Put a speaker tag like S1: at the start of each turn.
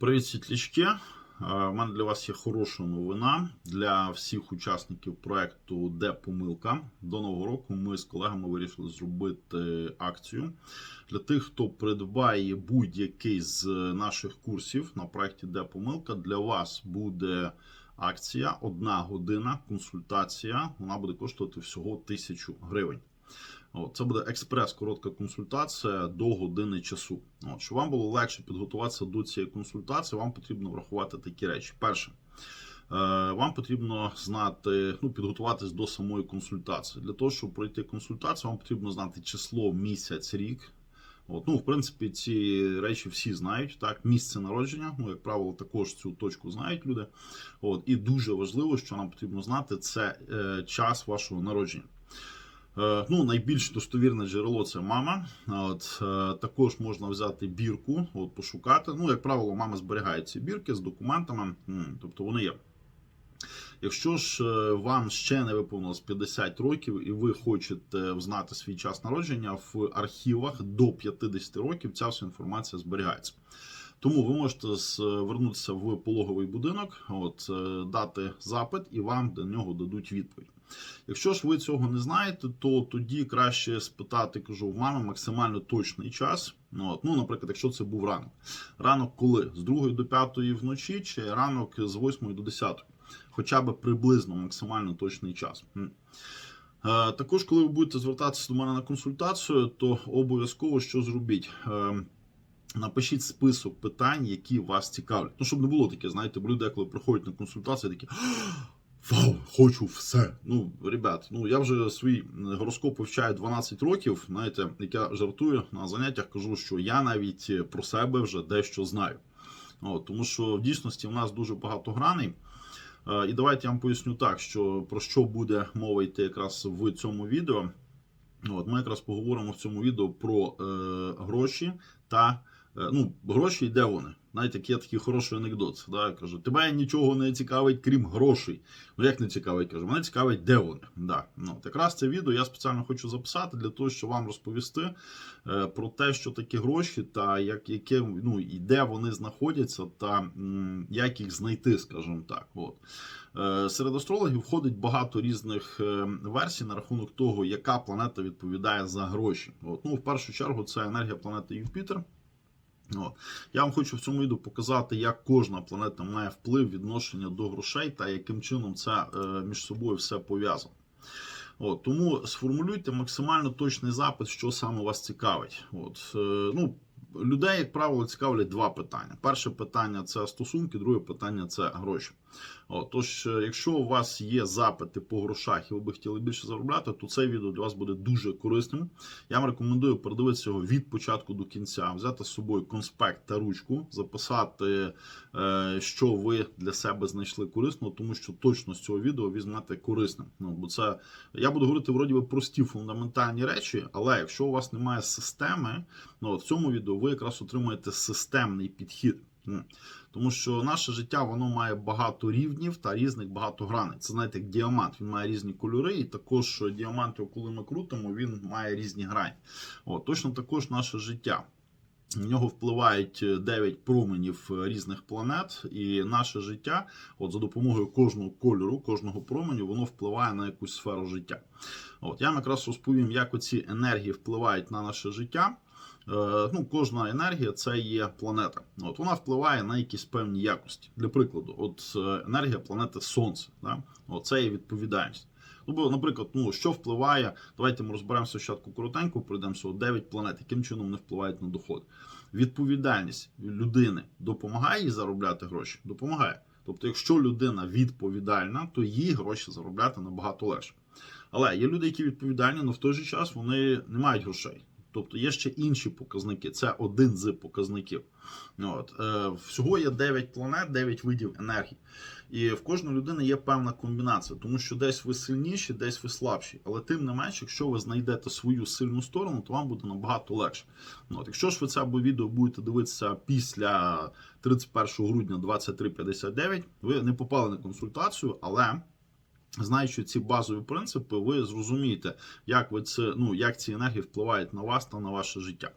S1: Привіт, світлячки. Е, У мене для вас є хороша новина для всіх учасників проекту Де помилка. До нового року ми з колегами вирішили зробити акцію для тих, хто придбає будь-який з наших курсів на проекті Де помилка. Для вас буде акція одна година консультація. Вона буде коштувати всього тисячу гривень. Це буде експрес коротка консультація до години часу. От, щоб вам було легше підготуватися до цієї консультації, вам потрібно врахувати такі речі. Перше, е, вам потрібно знати, ну, підготуватись до самої консультації. Для того, щоб пройти консультацію, вам потрібно знати число, місяць, рік. От, ну, в принципі, ці речі всі знають. Так, місце народження, ну, як правило, також цю точку знають люди. От, і дуже важливо, що нам потрібно знати, це е, час вашого народження. Е, Ну, найбільш достовірне джерело це мама. От, е, також можна взяти бірку, от, пошукати. Ну, як правило, мама зберігає ці бірки з документами, тобто вони є. Якщо ж е, вам ще не виповнилось 50 років і ви хочете знати свій час народження в архівах до 50 років, ця вся інформація зберігається. Тому ви можете звернутися в пологовий будинок, от, дати запит, і вам до нього дадуть відповідь. Якщо ж ви цього не знаєте, то тоді краще спитати, кажу, в мами максимально точний час. Ну, От, ну, наприклад, якщо це був ранок. Ранок коли? З 2 до 5 вночі, чи ранок з 8 до 10? Хоча б приблизно максимально точний час. Е, Також, коли ви будете звертатися до мене на консультацію, то обов'язково що зробіть? Е, Напишіть список питань, які вас цікавлять. Ну, щоб не було таке, знаєте, бо люди, коли приходять на консультацію, такі. Вау, хочу все. Ну, ребят, ну я вже свій гороскоп вивчаю 12 років. Знаєте, як я жартую на заняттях, кажу, що я навіть про себе вже дещо знаю. От, тому що в дійсності в нас дуже багато граней. Е, І давайте я вам поясню так, що про що буде мова йти якраз в цьому відео. От, ми якраз поговоримо в цьому відео про е, гроші та е, ну, гроші і де вони. Знаєте, як є такий хороший анекдот. Да? Каже, тебе нічого не цікавить, крім грошей. Ну як не цікавить? Каже, мене цікавить, де вони. Да. Ну, от якраз це відео я спеціально хочу записати для того, щоб вам розповісти е, про те, що таке гроші, та як, яке, ну, і де вони знаходяться, та як їх знайти, скажімо так. От. Е, Серед астрологів входить багато різних е, версій на рахунок того, яка планета відповідає за гроші. От. Ну, в першу чергу, це енергія планети Юпітер. От. Я вам хочу в цьому відео показати, як кожна планета має вплив відношення до грошей та яким чином це е, між собою все пов'язано. От, тому сформулюйте максимально точний запит, що саме вас цікавить. От, е, ну, людей, як правило, цікавлять два питання. Перше питання це стосунки, друге питання це гроші. От, тож, е, якщо у вас є запити по грошах і ви би хотіли більше заробляти, то це відео для вас буде дуже корисним. Я вам рекомендую передивитися його від початку до кінця, взяти з собою конспект та ручку, записати, е, що ви для себе знайшли корисно, тому що точно з цього відео візьмете корисним. Ну, бо це я буду говорити вроді би прості фундаментальні речі, але якщо у вас немає системи, ну в цьому відео ви якраз отримаєте системний підхід. Тому що наше життя воно має багато рівнів та різних багато граней. Це знаєте, як діамант. Він має різні кольори, і також діамант, коли ми крутимо, він має різні грані. От, точно також наше життя. В нього впливають 9 променів різних планет, і наше життя, от за допомогою кожного кольору, кожного променю, воно впливає на якусь сферу життя. От я якраз розповім, як оці енергії впливають на наше життя. Е, ну, кожна енергія це є планета. От вона впливає на якісь певні якості. Для прикладу, от е, енергія планети Сонце, да? це є відповідальність. Бо, наприклад, ну що впливає, давайте ми розберемося спочатку коротенько, пройдемося 9 планет, яким чином вони впливають на доход. Відповідальність людини допомагає їй заробляти гроші? Допомагає. Тобто, якщо людина відповідальна, то їй гроші заробляти набагато легше. Але є люди, які відповідальні, але в той же час вони не мають грошей. Тобто є ще інші показники. Це один з показників. От. Е, всього є 9 планет, 9 видів енергії. І в кожної людини є певна комбінація, тому що десь ви сильніші, десь ви слабші. Але тим не менш, якщо ви знайдете свою сильну сторону, то вам буде набагато легше. От. Якщо ж ви це відео будете дивитися після 31 грудня 23.59, ви не попали на консультацію, але. Знаючи ці базові принципи, ви зрозумієте, як ви це ну як ці енергії впливають на вас та на ваше життя.